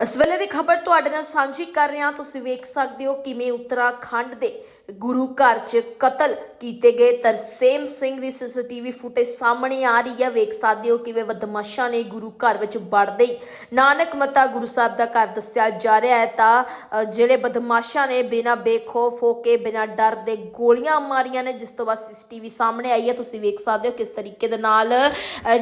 ਇਸ ਵੇਲੇ ਦੀ ਖਬਰ ਤੁਹਾਡੇ ਨਾਲ ਸਾਂਝੀ ਕਰ ਰਹੇ ਹਾਂ। ਤੁਸੀਂ ਵੇਖ ਸਕਦੇ ਹੋ ਕਿਵੇਂ ਉੱਤਰਾਖੰਡ ਦੇ ਗੁਰੂ ਘਰ 'ਚ ਕਤਲ ਕੀਤੇ ਗਏ। ਤਰਸੇਮ ਸਿੰਘ ਦੀ ਸੀਸੀਟੀਵੀ ਫੁਟੇਜ ਸਾਹਮਣੇ ਆ ਰਹੀ ਹੈ। ਵੇਖ ਸਕਦੇ ਹੋ ਕਿਵੇਂ ਬਦਮਾਸ਼ਾਂ ਨੇ ਗੁਰੂ ਘਰ ਵਿੱਚ ਵੜਦੇ ਹੀ ਨਾਨਕ ਮਤਾ ਗੁਰੂ ਸਾਹਿਬ ਦਾ ਘਰ ਦੱਸਿਆ ਜਾ ਰਿਹਾ ਹੈ। ਤਾਂ ਜਿਹੜੇ ਬਦਮਾਸ਼ਾਂ ਨੇ ਬਿਨਾਂ ਬੇਖੌਫ ਹੋ ਕੇ, ਬਿਨਾਂ ਡਰ ਦੇ ਗੋਲੀਆਂ ਮਾਰੀਆਂ ਨੇ, ਜਿਸ ਤੋਂ ਬਾਅਦ ਸੀਸੀਟੀਵੀ ਸਾਹਮਣੇ ਆਈ ਹੈ। ਤੁਸੀਂ ਵੇਖ ਸਕਦੇ ਹੋ ਕਿਸ ਤਰੀਕੇ ਦੇ ਨਾਲ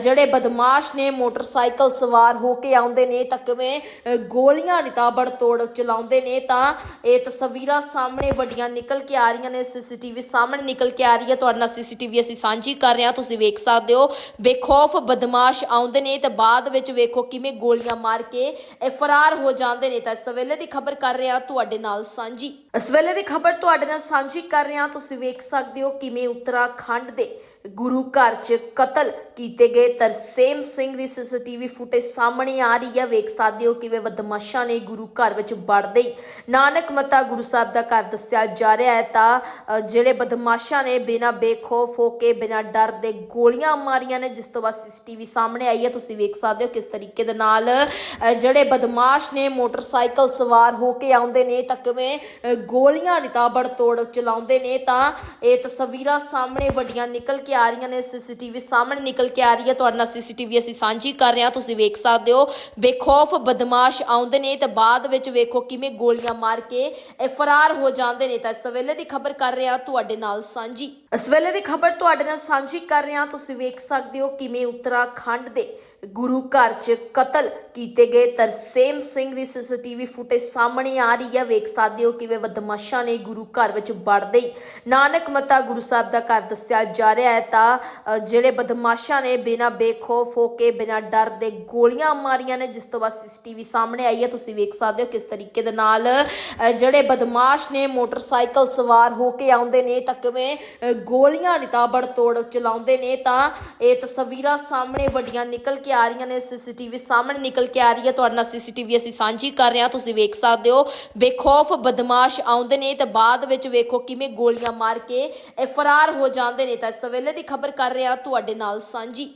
ਜਿਹੜੇ ਬਦਮਾਸ਼ ਨੇ ਮੋਟਰਸਾਈਕਲ ਸਵਾਰ ਹੋ ਕੇ ਆਉਂਦੇ ਨੇ। ਤਾਂ ਕਿਵੇਂ ਗੋਲੀਆਂ ਦੀ ਤਾਬੜ ਤੋੜ ਚਲਾਉਂਦੇ ਨੇ ਤਾਂ ਇਹ ਤਸਵੀਰਾਂ ਸਾਹਮਣੇ ਵੱਡੀਆਂ ਨਿਕਲ ਕੇ ਆ ਰਹੀਆਂ ਨੇ, ਸੀਸੀਟੀਵੀ ਸਾਹਮਣੇ ਨਿਕਲ ਕੇ ਆ ਰਹੀ ਹੈ। ਤੁਹਾਡੇ ਨਾਲ ਸੀਸੀਟੀਵੀ ਅਸੀਂ ਸਾਂਝੀ ਕਰ ਰਹੇ ਹਾਂ। ਤੁਸੀਂ ਵੇਖ ਸਕਦੇ ਹੋ, ਬੇਖੌਫ ਬਦਮਾਸ਼ ਆਉਂਦੇ ਨੇ ਤੇ ਬਾਅਦ ਵਿੱਚ ਵੇਖੋ ਕਿਵੇਂ ਗੋਲੀਆਂ ਮਾਰ ਕੇ ਫਰਾਰ ਹੋ ਜਾਂਦੇ ਨੇ। ਤਾਂ ਇਸ ਵੇਲੇ ਦੀ ਖਬਰ ਕਰ ਰਹੇ ਹਾਂ ਤੁਹਾਡੇ ਨਾਲ ਸਾਂਝੀ। ਇਸ ਵੇਲੇ ਦੀ ਖਬਰ ਤੁਹਾਡੇ ਨਾਲ ਸਾਂਝੀ ਕਰ ਰਹੇ ਹਾਂ। ਤੁਸੀਂ ਵੇਖ ਸਕਦੇ ਹੋ ਕਿਵੇਂ ਉੱਤਰਾਖੰਡ ਦੇ ਗੁਰੂ ਘਰ 'ਚ ਕਤਲ ਕੀਤੇ ਗਏ। ਤਰਸੇਮ ਸਿੰਘ ਦੀ ਸੀਸੀਟੀਵੀ ਫੁਟੇਜ ਸਾਹਮਣੇ ਆ ਰਹੀ ਹੈ। ਵੇਖ ਸਕਦੇ ਹੋ ਕਿਵੇਂ ਬਦਮਾਸ਼ਾਂ ਨੇ ਗੁਰੂ ਘਰ ਵਿੱਚ ਵੜਦੇ ਹੀ ਨਾਨਕ ਮਤਾ ਗੁਰੂ ਸਾਹਿਬ ਦਾ ਘਰ ਦੱਸਿਆ ਜਾ ਰਿਹਾ ਹੈ। ਤਾਂ ਜਿਹੜੇ ਬਦਮਾਸ਼ਾਂ ਨੇ ਬਿਨਾਂ ਬੇਖੌਫ ਹੋ ਕੇ, ਬਿਨਾਂ ਡਰ ਦੇ ਗੋਲੀਆਂ ਮਾਰੀਆਂ ਨੇ, ਜਿਸ ਤੋਂ ਬਾਅਦ ਸੀਸੀਟੀਵੀ ਸਾਹਮਣੇ ਆਈ ਹੈ। ਤੁਸੀਂ ਵੇਖ ਸਕਦੇ ਹੋ ਕਿਸ ਤਰੀਕੇ ਦੇ ਨਾਲ ਜਿਹੜੇ ਬਦਮਾਸ਼ ਨੇ ਮੋਟਰਸਾਈਕਲ ਸਵਾਰ ਹੋ ਕੇ ਆਉਂਦੇ ਨੇ, ਤਾਂ ਕਿਵੇਂ ਗੋਲੀਆਂ ਦੀ ਤਾਬੜ ਤੋੜ ਚਲਾਉਂਦੇ ਨੇ, ਤਾਂ ਇਹ ਤਸਵੀਰਾਂ ਸਾਹਮਣੇ ਵੱਡੀਆਂ ਨਿਕਲ ਕੇ ਆ ਰਹੀਆਂ ਨੇ, ਸੀਸੀਟੀਵੀ ਸਾਹਮਣੇ ਨਿਕਲ ਕੇ ਆ ਰਹੀ ਹੈ। ਤੁਹਾਡੇ ਨਾਲ ਸੀਸੀਟੀਵੀ ਅਸੀਂ ਸਾਂਝੀ ਕਰ ਰਹੇ ਹਾਂ। ਤੁਸੀਂ ਵੇਖ ਸਕਦੇ ਹੋ, ਬੇਖੌਫ ਬਦਮਾਸ਼ ਆਉਂਦੇ ਨੇ ਤੇ ਬਾਅਦ ਵਿੱਚ ਵੇਖੋ ਕਿਵੇਂ ਗੋਲੀਆਂ ਮਾਰ ਕੇ ਇਹ ਫਰਾਰ ਹੋ ਜਾਂਦੇ ਨੇ। ਤਾਂ ਇਸ ਵੇਲੇ ਦੀ ਖਬਰ ਕਰ ਰਿਹਾ ਤੁਹਾਡੇ ਨਾਲ ਸਾਂਝੀ। ਇਸ ਵੇਲੇ ਦੀ ਖਬਰ ਤੁਹਾਡੇ ਨਾਲ ਸਾਂਝੀ ਕਰ ਰਿਹਾ ਤੁਸੀਂ ਵੇਖ ਸਕਦੇ ਹੋ ਕਿਵੇਂ ਉੱਤਰਾਖੰਡ ਦੇ ਗੁਰੂ ਘਰ 'ਚ ਕਤਲ ਕੀਤੇ ਗਏ। ਤਰਸੇਮ ਸਿੰਘ ਦੀ ਸੀਸੀਟੀਵੀ ਫੁਟੇਜ ਸਾਹਮਣੇ ਆ ਰਹੀ ਹੈ। ਵੇਖ ਸਕਦੇ ਹੋ ਕਿਵੇਂ ਬਦਮਾਸ਼ਾਂ ਨੇ ਗੁਰੂ ਘਰ ਵਿੱਚ ਵੜਦੇ ਹੀ ਨਾਨਕ ਮਤਾ ਗੁਰੂ ਸਾਹਿਬ ਦਾ ਘਰ ਦੱਸਿਆ ਜਾ ਰਿਹਾ ਹੈ। ਤਾਂ ਜਿਹੜੇ ਬਦਮਾਸ਼ਾਂ ਨੇ ਬਿਨਾਂ ਬੇਖੌਫ ਹੋ ਕੇ, ਬਿਨਾਂ ਡਰ ਦੇ ਗੋਲੀਆਂ ਮਾਰੀਆਂ ਨੇ, ਜਿਸ ਤੋਂ ਬਾਅਦ ਸੀਸੀਟੀਵੀ ਸਾਹਮਣੇ ਆਈ ਹੈ। ਤੁਸੀਂ ਵੇਖ ਸਕਦੇ ਹੋ ਕਿਸ ਤਰੀਕੇ ਦੇ ਨਾਲ ਜਿਹੜੇ ਬਦਮਾਸ਼ ਨੇ ਮੋਟਰਸਾਈਕਲ ਸਵਾਰ ਹੋ ਕੇ ਆਉਂਦੇ ਨੇ ਤਾਂ ਕਿਵੇਂ ਗੋਲੀਆਂ ਦੀ ਤਾਬੜ ਤੋੜ ਚਲਾਉਂਦੇ ਨੇ ਤਾਂ ਇਹ ਤਸਵੀਰਾਂ ਸਾਹਮਣੇ ਵੱਡੀਆਂ ਨਿਕਲ ਕੇ ਆ ਰਹੀਆਂ ਨੇ। ਸੀਸੀਟੀਵੀ ਸਾਹਮਣੇ ਨਿਕਲ ਕੇ ਆ ਰਹੀ ਹੈ। ਤੁਹਾਡੇ ਨਾਲ ਸੀਸੀਟੀਵੀ ਅਸੀਂ ਸਾਂਝੀ ਕਰ ਰਹੇ ਹਾਂ। ਤੁਸੀਂ ਵੇਖ ਸਕਦੇ ਹੋ, ਬੇਖੌਫ ਬਦਮਾਸ਼ ਆਉਂਦੇ ਨੇ ਤੇ ਬਾਅਦ ਵਿੱਚ ਵੇਖੋ ਕਿਵੇਂ ਗੋਲੀਆਂ ਮਾਰ ਕੇ ਇਹ ਫਰਾਰ ਹੋ ਜਾਂਦੇ ਨੇ। ਤਾਂ ਇਸ ਵੇਲੇ ਦੀ ਖਬਰ ਕਰ ਰਹੇ ਹਾਂ ਤੁਹਾਡੇ ਨਾਲ ਸਾਂਝੀ।